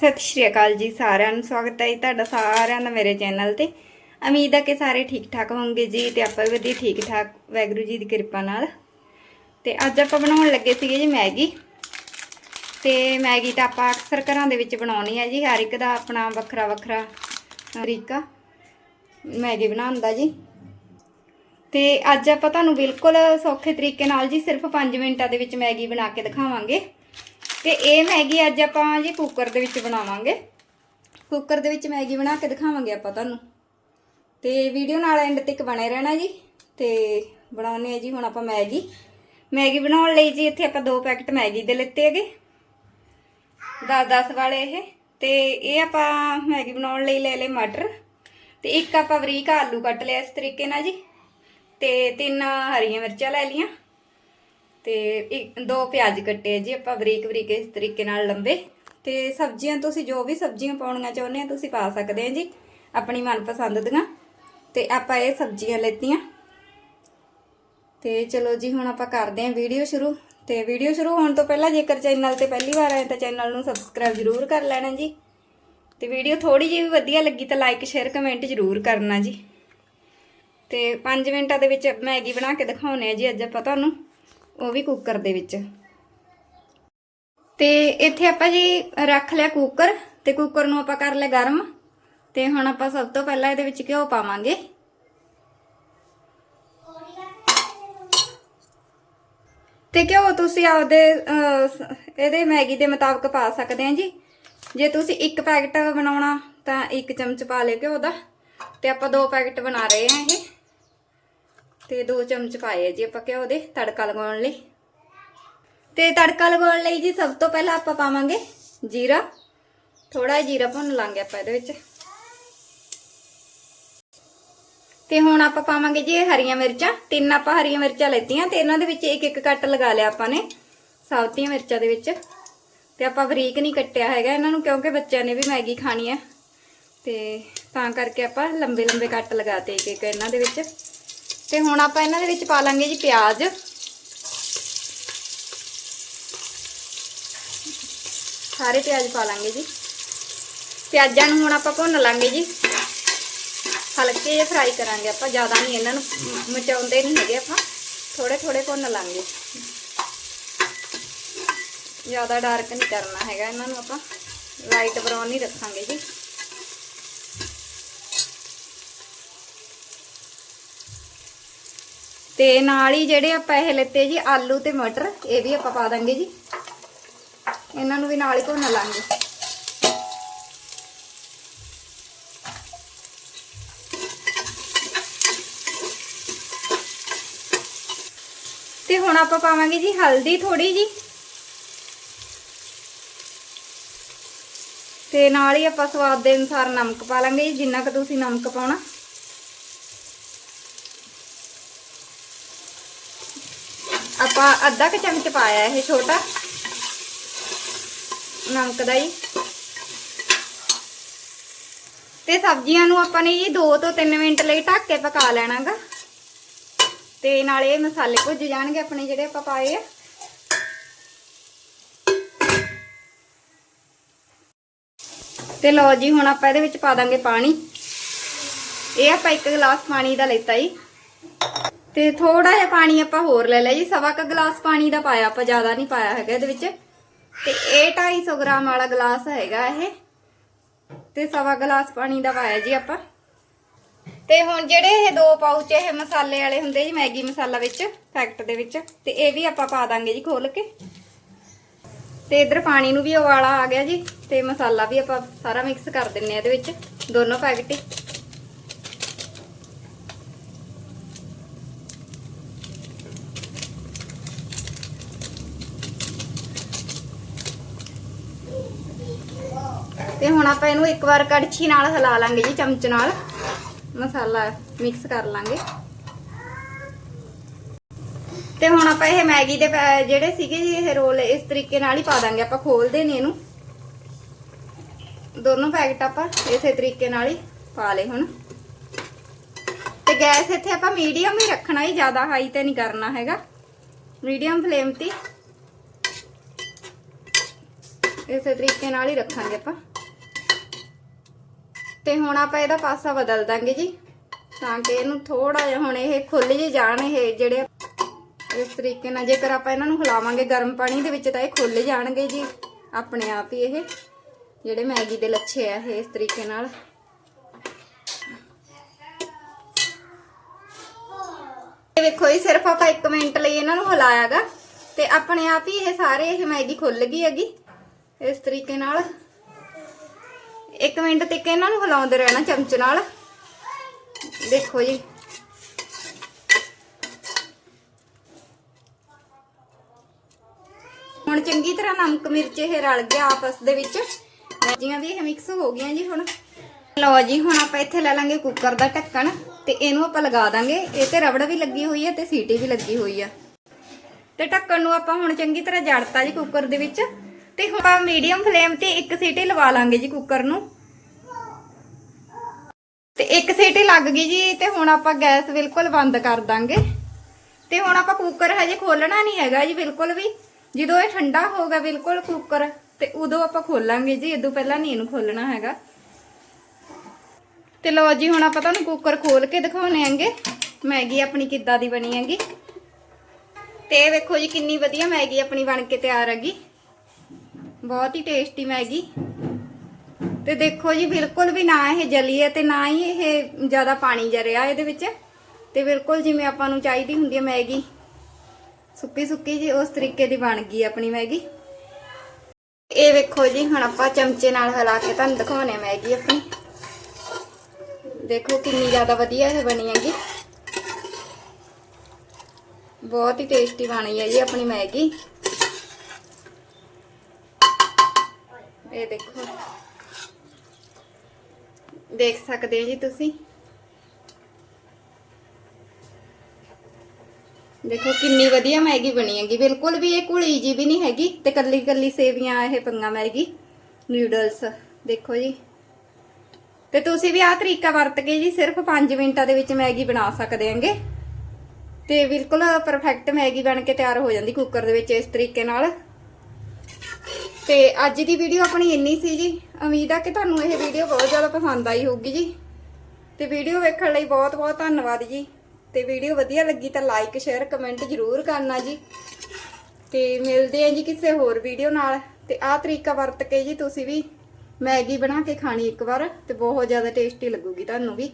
ਸਤਿ ਸ਼੍ਰੀ ਅਕਾਲ ਜੀ ਸਾਰਿਆਂ ਨੂੰ, ਸਵਾਗਤ ਹੈ ਜੀ ਤੁਹਾਡਾ ਸਾਰਿਆਂ ਦਾ ਮੇਰੇ ਚੈਨਲ ਤੇ। ਉਮੀਦ ਹੈ ਕਿ ਸਾਰੇ ਠੀਕ ਠਾਕ ਹੋਵੋਗੇ ਜੀ ਤੇ ਆਪਾਂ ਵੀ ਵਧੀਆ ਠੀਕ ਠਾਕ ਵੈਗਰੂ ਜੀ ਦੀ ਕਿਰਪਾ ਨਾਲ। ਤੇ ਅੱਜ ਆਪਾਂ ਬਣਾਉਣ ਲੱਗੇ ਸੀਗੇ ਜੀ ਮੈਗੀ। ਤੇ ਮੈਗੀ ਤਾਂ ਆਪਾਂ ਅਕਸਰ ਘਰਾਂ ਦੇ ਵਿੱਚ ਬਣਾਉਣੀ ਹੈ ਜੀ, ਹਰ ਇੱਕ ਦਾ ਆਪਣਾ ਵੱਖਰਾ ਵੱਖਰਾ ਤਰੀਕਾ ਮੈਗੀ ਬਣਾਉਣ ਦਾ ਜੀ। ਤੇ ਅੱਜ ਆਪਾਂ ਤੁਹਾਨੂੰ ਬਿਲਕੁਲ ਸੌਖੇ ਤਰੀਕੇ ਨਾਲ ਜੀ ਸਿਰਫ 5 ਮਿੰਟਾਂ ਦੇ ਵਿੱਚ ਮੈਗੀ ਬਣਾ ਕੇ ਦਿਖਾਵਾਂਗੇ। ਤੇ ਇਹ ਮੈਗੀ ਅੱਜ ਆਪਾਂ ਜੀ ਕੁੱਕਰ ਦੇ ਵਿੱਚ ਬਣਾਵਾਂਗੇ। ਕੁੱਕਰ ਦੇ ਵਿੱਚ ਮੈਗੀ ਬਣਾ ਕੇ ਦਿਖਾਵਾਂਗੇ ਆਪਾਂ ਤੁਹਾਨੂੰ। ਤੇ ਵੀਡੀਓ ਨਾਲ ਐਂਡ ਤੱਕ ਬਣੇ ਰਹਿਣਾ ਜੀ। ਤੇ ਬਣਾਉਣੇ ਆ ਜੀ ਹੁਣ ਆਪਾਂ ਮੈਗੀ। ਮੈਗੀ ਬਣਾਉਣ ਲਈ ਜੀ ਇੱਥੇ ਆਪਾਂ ਦੋ ਪੈਕਟ ਮੈਗੀ ਦੇ ਲਿੱਤੇ ਹੈਗੇ। 10-10 ਵਾਲੇ ਇਹ। ਤੇ ਇਹ ਆਪਾਂ ਮੈਗੀ ਬਣਾਉਣ ਲਈ ਲੈ ਲਏ ਮਟਰ। ਤੇ ਇੱਕ ਆਪਾਂ ਬਰੀਕ ਆਲੂ ਕੱਟ ਲਿਆ ਇਸ ਤਰੀਕੇ ਨਾਲ ਜੀ। ਤੇ ਤਿੰਨ ਹਰੀਆਂ ਮਿਰਚਾਂ ਲੈ ਲਈਆਂ। ਤੇ ਇੱਕ, ਦੋ ਪਿਆਜ਼ ਕੱਟੇ ਜੀ, ਆਪਾਂ ਬਰੀਕ ਬਰੀਕ ਇਸ ਤਰੀਕੇ ਨਾਲ ਲੰਬੇ। ਤੇ ਸਬਜ਼ੀਆਂ ਤੁਸੀਂ ਜੋ ਵੀ ਸਬਜ਼ੀਆਂ ਪਾਉਣੀਆਂ ਚਾਹੁੰਦੇ ਆ ਤੁਸੀਂ ਪਾ ਸਕਦੇ ਆ ਜੀ, ਆਪਣੀ ਮਨਪਸੰਦ ਦੀਆਂ। ਤੇ ਆਪਾਂ ਇਹ ਸਬਜ਼ੀਆਂ ਲੈਤੀਆਂ। ਤੇ ਚਲੋ ਜੀ, ਹੁਣ ਆਪਾਂ ਕਰਦੇ ਹਾਂ ਵੀਡੀਓ ਸ਼ੁਰੂ। ਤੇ ਵੀਡੀਓ ਸ਼ੁਰੂ ਹੋਣ ਤੋਂ ਪਹਿਲਾਂ, ਜੇਕਰ ਚੈਨਲ ਤੇ ਪਹਿਲੀ ਵਾਰ ਆਏ ਤਾਂ ਚੈਨਲ ਨੂੰ ਸਬਸਕ੍ਰਾਈਬ ਜ਼ਰੂਰ ਕਰ ਲੈਣਾ ਜੀ। ਤੇ ਵੀਡੀਓ ਥੋੜੀ ਜਿਹੀ ਵੀ ਵਧੀਆ ਲੱਗੀ ਤਾਂ ਲਾਈਕ, ਸ਼ੇਅਰ, ਕਮੈਂਟ ਜ਼ਰੂਰ ਕਰਨਾ ਜੀ। ਤੇ 5 ਮਿੰਟਾਂ ਦੇ ਵਿੱਚ ਮੈਗੀ ਬਣਾ ਕੇ ਦਿਖਾਉਨੇ ਆ ਜੀ, ਅੱਜ ਆਪਾਂ ਤੁਹਾਨੂੰ। ਉਹ ਵੀ ਕੁੱਕਰ ਦੇ ਵਿੱਚ। ਤੇ ਇੱਥੇ ਆਪਾਂ ਜੀ ਰੱਖ ਲਿਆ ਕੁੱਕਰ ਤੇ ਕੁੱਕਰ ਨੂੰ ਆਪਾਂ ਕਰ ਲਿਆ ਗਰਮ। ਤੇ ਹੁਣ ਆਪਾਂ ਸਭ ਤੋਂ ਪਹਿਲਾਂ ਇਹਦੇ ਵਿੱਚ ਘਿਓ ਪਾਵਾਂਗੇ। ਤੇ ਘਿਓ ਤੁਸੀਂ ਆਪਦੇ ਇਹਦੇ ਮੈਗੀ ਦੇ ਮੁਤਾਬਕ ਪਾ ਸਕਦੇ ਆ ਜੀ। ਜੇ ਤੁਸੀਂ ਇੱਕ ਪੈਕਟ ਬਣਾਉਣਾ ਤਾਂ ਇੱਕ ਚਮਚ ਪਾ ਲਿਓ ਘਿਓ ਦਾ। ਤੇ ਆਪਾਂ ਦੋ ਪੈਕਟ ਬਣਾ ਰਹੇ ਆ ਇਹ। ਤੇ ਦੋ ਚਮਚ ਪਾਏ ਆ ਜੀ ਆਪਾਂ ਘਿਓ ਦੇ ਤੜਕਾ ਲਗਾਉਣ ਲਈ। ਤੇ ਤੜਕਾ ਲਗਾਉਣ ਲਈ ਜੀ ਸਭ ਤੋਂ ਪਹਿਲਾਂ ਆਪਾਂ ਪਾਵਾਂਗੇ ਜੀਰਾ। ਥੋੜਾ ਜਿਹਾ ਜੀਰਾ ਭੁੰਨ ਲਾਂਗੇ ਆਪਾਂ ਇਹਦੇ ਵਿੱਚ। ਤੇ ਹੁਣ ਆਪਾਂ ਪਾਵਾਂਗੇ ਜੀ ਹਰੀਆਂ ਮਿਰਚਾਂ। ਤਿੰਨ ਆਪਾਂ ਹਰੀਆਂ ਮਿਰਚਾਂ ਲੈਤੀਆਂ ਤੇ ਇਹਨਾਂ ਦੇ ਵਿੱਚ ਇੱਕ ਇੱਕ ਕੱਟ ਲਗਾ ਲਿਆ ਆਪਾਂ ਨੇ ਸਾਬਤੀਆਂ ਮਿਰਚਾਂ ਦੇ ਵਿੱਚ। ਤੇ ਆਪਾਂ ਬਰੀਕ ਨਹੀਂ ਕੱਟਿਆ ਹੈਗਾ ਇਹਨਾਂ ਨੂੰ ਕਿਉਂਕਿ ਬੱਚਿਆਂ ਨੇ ਵੀ ਮੈਗੀ ਖਾਣੀ ਹੈ ਤੇ ਤਾਂ ਕਰਕੇ ਆਪਾਂ ਲੰਬੇ ਲੰਬੇ ਕੱਟ ਲਗਾਤੇ ਇੱਕ ਇੱਕ ਇਹਨਾਂ ਦੇ ਵਿੱਚ। ਤੇ ਹੁਣ ਆਪਾਂ ਇਹਨਾਂ ਦੇ ਵਿੱਚ ਪਾ ਲਾਂਗੇ ਜੀ ਪਿਆਜ਼। ਸਾਰੇ ਪਿਆਜ਼ ਪਾ ਲਾਂਗੇ ਜੀ। ਪਿਆਜ਼ਾਂ ਨੂੰ ਹੁਣ ਆਪਾਂ ਭੁੰਨ ਲਾਂਗੇ ਜੀ। ਹਲਕੇ ਜਿਹੇ ਫਰਾਈ ਕਰਾਂਗੇ ਆਪਾਂ, ਜ਼ਿਆਦਾ ਨਹੀਂ ਇਹਨਾਂ ਨੂੰ ਮਚਾਉਂਦੇ ਨਹੀਂ ਹੈਗੇ ਆਪਾਂ। ਥੋੜੇ ਥੋੜੇ ਭੁੰਨ ਲਾਂਗੇ। ਜ਼ਿਆਦਾ ਡਾਰਕ ਨਹੀਂ ਕਰਨਾ ਹੈਗਾ ਇਹਨਾਂ ਨੂੰ ਆਪਾਂ। ਲਾਈਟ ਬਰਾਊਨ ਹੀ ਰੱਖਾਂਗੇ ਜੀ। ਤੇ ਨਾਲ ਹੀ ਜਿਹੜੇ ਆਪਾਂ ਇਹ ਲੈਤੇ ਜੀ ਆਲੂ ਤੇ ਮਟਰ, ਇਹ ਵੀ ਆਪਾਂ ਪਾ ਦਾਂਗੇ ਜੀ। ਇਹਨਾਂ ਨੂੰ ਵੀ ਨਾਲ ਹੀ ਭੁੰਨ ਲਾਂਗੇ। ਤੇ ਹੁਣ ਆਪਾਂ ਪਾਵਾਂਗੇ ਜੀ ਹਲਦੀ ਥੋੜੀ ਜੀ। ਤੇ ਨਾਲ ਹੀ ਆਪਾਂ ਸਵਾਦ ਦੇ ਅਨੁਸਾਰ ਨਮਕ ਪਾ ਲਾਂਗੇ ਜੀ, ਜਿੰਨਾ ਕੁ ਤੁਸੀਂ ਨਮਕ ਪਾਉਣਾ। ਆਪਾਂ ਅੱਧਾ ਕੁ ਚਮਚ ਪਾਇਆ ਇਹ ਛੋਟਾ। ਨਮਕ ਦਾ ਹੀ। ਤੇ ਸਬਜ਼ੀਆਂ ਨੂੰ ਆਪਾਂ ਨੇ ਜੀ 2 ਤੋਂ 3 ਮਿੰਟ ਲਈ ਢੱਕ ਕੇ ਪਕਾ ਲੈਣਾਗਾ। ਤੇ ਨਾਲੇ ਮਸਾਲੇ ਭੁੱਜ ਜਾਣਗੇ ਆਪਣੇ ਜਿਹੜੇ ਆਪਾਂ ਪਾਏ ਆ। ਤੇ ਲਓ ਜੀ, ਹੁਣ ਆਪਾਂ ਇਹਦੇ ਵਿੱਚ ਪਾ ਦਾਂਗੇ ਪਾਣੀ। ਇਹ ਆਪਾਂ ਇੱਕ ਗਲਾਸ ਪਾਣੀ ਦਾ ਲੈਤਾ ਜੀ। ਤੇ ਥੋੜਾ ਜਿਹਾ ਪਾਣੀ ਆਪਾਂ ਹੋਰ ਲੈ ਲਿਆ ਜੀ, ਸਵਾ ਕ ਗਲਾਸ ਪਾਣੀ ਦਾ ਪਾਇਆ, ਆਪਾਂ ਜ਼ਿਆਦਾ ਨਹੀਂ ਪਾਇਆ ਹੈਗਾ ਇਹਦੇ ਵਿੱਚ। ਤੇ ਇਹ 250 ਗ੍ਰਾਮ ਵਾਲਾ ਗਲਾਸ ਹੈਗਾ ਇਹ। ਤੇ ਸਵਾ ਗਲਾਸ ਪਾਣੀ ਦਾ ਪਾਇਆ ਜੀ ਆਪਾਂ। ਤੇ ਹੁਣ ਜਿਹੜੇ ਇਹ ਦੋ ਪਾਊਚ ਇਹ ਮਸਾਲੇ ਵਾਲੇ ਹੁੰਦੇ ਜੀ, ਮੈਗੀ ਮਸਾਲਾ ਵਿੱਚ ਪੈਕਟ ਦੇ ਵਿੱਚ, ਤੇ ਇਹ ਵੀ ਆਪਾਂ ਪਾ ਦਾਂਗੇ ਜੀ ਖੋਲ ਕੇ। ਤੇ ਇਧਰ ਪਾਣੀ ਨੂੰ ਵੀ ਉਬਾਲਾ ਆ ਗਿਆ ਜੀ, ਤੇ ਮਸਾਲਾ ਵੀ ਆਪਾਂ ਸਾਰਾ ਮਿਕਸ ਕਰ ਦਿੰਨੇ ਆ ਇਹਦੇ ਵਿੱਚ, ਦੋਨੋਂ ਪੈਕਟ ਹੀ। ਤੇ ਹੁਣ ਆਪਾਂ ਇਹਨੂੰ ਇੱਕ ਵਾਰ ਕੜਛੀ ਨਾਲ ਹਿਲਾ ਲਾਂਗੇ ਜੀ ਚਮਚ ਨਾਲ। ਮਸਾਲਾ ਮਿਕਸ ਕਰ ਲਾਂਗੇ। ਤੇ ਹੁਣ ਆਪਾਂ ਇਹ ਮੈਗੀ ਦੇ ਪੈ- ਜਿਹੜੇ ਸੀਗੇ ਜੀ, ਇਹ ਰੋਲ ਇਸ ਤਰੀਕੇ ਨਾਲ ਹੀ ਪਾ ਦਾਂਗੇ। ਆਪਾਂ ਖੋਲਦੇ ਨਹੀਂ ਇਹਨੂੰ। ਦੋਨੋਂ ਪੈਕਟ ਆਪਾਂ ਇਸੇ ਤਰੀਕੇ ਨਾਲ ਹੀ ਪਾ ਲਏ ਹੁਣ। ਤੇ ਗੈਸ ਇੱਥੇ ਆਪਾਂ ਮੀਡੀਅਮ ਹੀ ਰੱਖਣਾ ਹੀ ਜ਼ਿਆਦਾ ਹਾਈ ਤੇ ਨਹੀਂ ਕਰਨਾ ਹੈਗਾ। ਮੀਡੀਅਮ ਫਲੇਮ ਤੇ ਇਸੇ ਤਰੀਕੇ ਨਾਲ ਹੀ ਰੱਖਾਂਗੇ ਆਪਾਂ। ਤੇ ਹੁਣ ਆਪਾਂ ਇਹਦਾ ਪਾਸਾ ਬਦਲ ਦਾਂਗੇ ਜੀ, ਤਾਂ ਕਿ ਇਹਨੂੰ ਥੋੜਾ ਜਿਹਾ ਹੁਣ ਇਹ ਖੁੱਲ ਜੇ ਜਾਣ ਇਹ ਜਿਹੜੇ ਇਸ ਤਰੀਕੇ ਨਾਲ ਜੇਕਰ ਆਪਾਂ ਇਹਨਾਂ ਨੂੰ ਹਿਲਾਵਾਂਗੇ ਗਰਮ ਪਾਣੀ ਦੇ ਵਿੱਚ ਤਾਂ ਇਹ ਖੁੱਲ ਜਾਣਗੇ ਜੀ, ਆਪਣੇ ਆਪ ਹੀ ਇਹ, ਜਿਹੜੇ ਮੈਗੀ ਦੇ ਲੱਛੇ ਆ ਇਹ ਇਸ ਤਰੀਕੇ ਨਾਲ। ਇਹ ਵੇਖੋ ਇਹ ਸਿਰਫ ਆਪਾਂ 1 ਮਿੰਟ ਲਈ ਇਹਨਾਂ ਨੂੰ ਹਿਲਾਇਆਗਾ, ਤੇ ਆਪਣੇ ਆਪ ਹੀ ਇਹ ਸਾਰੇ ਇਹ ਮੈਗੀ ਖੁੱਲ ਗਈ ਹੈਗੀ, ਇਸ ਤਰੀਕੇ ਨਾਲ। 1 ਮਿੰਟ ਤੱਕ ਇਹਨਾਂ ਨੂੰ ਹਿਲਾਉਂਦੇ ਰਹਿਣਾ ਚਮਚ ਨਾਲ। ਦੇਖੋ ਜੀ। ਹੁਣ ਚੰਗੀ ਤਰ੍ਹਾਂ ਨਮਕ, ਮਿਰਚ ਇਹ ਰਲ ਗਿਆ ਆਪਸ ਦੇ ਵਿੱਚ। ਮੈਗੀਆਂ ਵੀ ਇਹ ਮਿਕਸ ਹੋ ਗਈਆਂ ਜੀ ਹੁਣ। ਲਓ ਜੀ, ਹੁਣ ਆਪਾਂ ਇੱਥੇ ਲੈ ਲਾਂਗੇ ਕੁੱਕਰ ਦਾ ਢੱਕਣ ਤੇ ਇਹਨੂੰ ਆਪਾਂ ਲਗਾ ਦਾਂਗੇ। ਇਹ ਤੇ ਰਬੜ ਵੀ ਲੱਗੀ ਹੋਈ ਹੈ ਤੇ ਸੀਟੀ ਵੀ ਲੱਗੀ ਹੋਈ ਆ। ਤੇ ਢੱਕਣ ਨੂੰ ਆਪਾਂ ਹੁਣ ਚੰਗੀ ਤਰ੍ਹਾਂ ਜੜਤਾ ਜੀ ਕੁੱਕਰ ਦੇ ਵਿੱਚ। ਤੇ ਹੁਣ ਆਪਾਂ ਮੀਡੀਅਮ ਫਲੇਮ ਤੇ ਇੱਕ ਸੀਟੀ ਲਵਾ ਲਾਂਗੇ ਜੀ ਕੁੱਕਰ ਨੂੰ। ਤੇ ਇੱਕ ਸੀਟੀ ਲੱਗ ਗਈ ਜੀ, ਤੇ ਹੁਣ ਆਪਾਂ ਗੈਸ ਬਿਲਕੁਲ ਬੰਦ ਕਰ ਦਾਂਗੇ। ਤੇ ਹੁਣ ਆਪਾਂ ਕੁੱਕਰ ਹਜੇ ਖੋਲਣਾ ਨਹੀਂ ਹੈਗਾ ਜੀ ਬਿਲਕੁਲ ਵੀ। ਜਦੋਂ ਇਹ ਠੰਡਾ ਹੋਗਾ ਬਿਲਕੁਲ ਕੁੱਕਰ ਤੇ ਉਦੋਂ ਆਪਾਂ ਖੋਲਾਂਗੇ ਜੀ, ਇਦੋਂ ਪਹਿਲਾਂ ਨਹੀਂ ਇਹਨੂੰ ਖੋਲਣਾ ਹੈਗਾ। ਤੇ ਲਓ ਜੀ, ਹੁਣ ਆਪਾਂ ਤੁਹਾਨੂੰ ਕੁੱਕਰ ਖੋਲ ਕੇ ਦਿਖਾਉਣੇ ਆਂਗੇ ਮੈਗੀ ਆਪਣੀ ਕਿੱਦਾਂ ਦੀ ਬਣੀ ਹੈਗੀ। ਤੇ ਇਹ ਵੇਖੋ ਜੀ, ਕਿੰਨੀ ਵਧੀਆ ਮੈਗੀ ਆਪਣੀ ਬਣ ਕੇ ਤਿਆਰ ਹੈਗੀ। ਬਹੁਤ ਹੀ ਟੇਸਟੀ ਮੈਗੀ। ਤੇ ਦੇਖੋ ਜੀ, ਬਿਲਕੁਲ ਵੀ ਨਾ ਇਹ ਜਲੀ ਹੈ ਤੇ ਨਾ ਹੀ ਇਹ ਜ਼ਿਆਦਾ ਪਾਣੀ ਜਰਿਆ ਇਹਦੇ ਵਿੱਚ। ਤੇ ਬਿਲਕੁਲ ਜਿਵੇਂ ਆਪਾਂ ਨੂੰ ਚਾਹੀਦੀ ਹੁੰਦੀ ਹੈ ਮੈਗੀ। ਸੁੱਕੀ ਸੁੱਕੀ ਜੀ ਉਸ ਤਰੀਕੇ ਦੀ ਬਣ ਗਈ ਆਪਣੀ ਮੈਗੀ। ਇਹ ਵੇਖੋ ਜੀ, ਹੁਣ ਆਪਾਂ ਚਮਚੇ ਨਾਲ ਹਿਲਾ ਕੇ ਤੁਹਾਨੂੰ ਦਿਖਾਉਣੇ ਆ ਮੈਗੀ ਆਪਣੀ। ਦੇਖੋ ਕਿੰਨੀ ਜ਼ਿਆਦਾ ਵਧੀਆ ਇਹ ਬਣੀ ਹੈਗੀ। ਬਹੁਤ ਹੀ ਟੇਸਟੀ ਬਣੀ ਹੈ ਜੀ ਆਪਣੀ ਮੈਗੀ। ਇਹ ਦੇਖੋ। ਦੇਖ ਸਕਦੇ ਹੋ ਜੀ ਤੁਸੀਂ? ਦੇਖੋ ਕਿੰਨੀ ਵਧੀਆ ਮੈਗੀ ਬਣੀ ਹੈਗੀ। ਬਿਲਕੁਲ ਵੀ ਇਹ ਘੁਲੀ ਜੀ ਵੀ ਨਹੀਂ ਹੈਗੀ ਤੇ ਕੱਲੀ ਕੱਲੀ ਸੇਵੀਆਂ ਇਹ ਪੰਗਾ ਮੈਗੀ ਨੂਡਲਸ ਦੇਖੋ ਜੀ। ਤੇ ਤੁਸੀਂ ਵੀ ਆਹ ਤਰੀਕਾ ਵਰਤ ਕੇ ਜੀ ਸਿਰਫ 5 ਮਿੰਟਾਂ ਦੇ ਵਿੱਚ ਮੈਗੀ ਬਣਾ ਸਕਦੇ ਹੈਗੇ। ਤੇ ਬਿਲਕੁਲ ਪਰਫੈਕਟ ਮੈਗੀ ਬਣ ਕੇ ਤਿਆਰ ਹੋ ਜਾਂਦੀ ਕੁੱਕਰ ਦੇ ਵਿੱਚ ਇਸ ਤਰੀਕੇ ਨਾਲ। ਤੇ ਅੱਜ ਦੀ ਵੀਡੀਓ ਆਪਣੀ ਇੰਨੀ ਸੀ ਜੀ। ਉਮੀਦ ਆ ਕਿ ਤੁਹਾਨੂੰ ਇਹ ਵੀਡੀਓ ਬਹੁਤ ਜ਼ਿਆਦਾ ਪਸੰਦ ਆਈ ਹੋਊਗੀ ਜੀ। ਤੇ ਵੀਡੀਓ ਵੇਖਣ ਲਈ ਬਹੁਤ ਬਹੁਤ ਧੰਨਵਾਦ ਜੀ। ਤੇ ਵੀਡੀਓ ਵਧੀਆ ਲੱਗੀ ਤਾਂ ਲਾਈਕ ਸ਼ੇਅਰ ਕਮੈਂਟ ਜ਼ਰੂਰ ਕਰਨਾ ਜੀ। ਤੇ ਮਿਲਦੇ ਆਂ ਜੀ ਕਿਸੇ ਹੋਰ ਵੀਡੀਓ ਨਾਲ। ਤੇ ਆਹ ਤਰੀਕਾ ਵਰਤ ਕੇ ਜੀ ਤੁਸੀਂ ਵੀ ਮੈਗੀ ਬਣਾ ਕੇ ਖਾਣੀ ਇੱਕ ਵਾਰ ਤੇ ਬਹੁਤ ਜ਼ਿਆਦਾ ਟੇਸਟੀ ਲੱਗੂਗੀ ਤੁਹਾਨੂੰ ਵੀ।